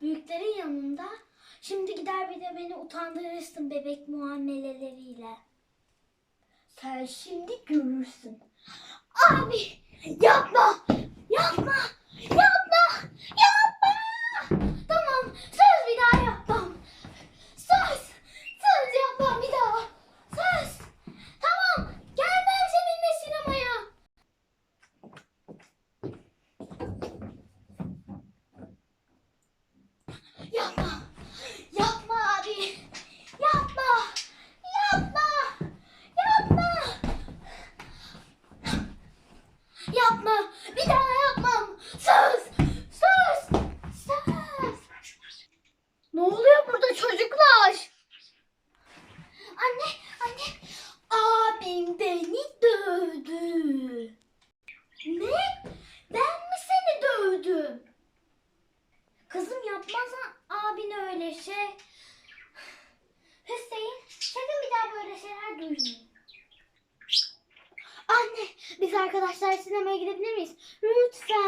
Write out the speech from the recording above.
büyüklerin yanında. Şimdi gider bir de beni utandırırsın bebek muameleleriyle. Sen şimdi görürsün. Abi yapma! Yapma! Yapma! Yapma! Tamam söz bir daha yapmam. Söz! Söz yapmam bir daha. Söz! Tamam gelmem seninle sinemaya. Yapma! Yapma abi! Yapma! Yapma! Yapma! Yapma! Bir daha yapmam! Söz! Söz! Söz! Ne oluyor burada çocuklar? Anne! Yapmazsan abin öyle şey. Hüseyin sakın bir daha böyle şeyler duymayın. Anne biz arkadaşlar sinemaya gidebilir miyiz? Lütfen.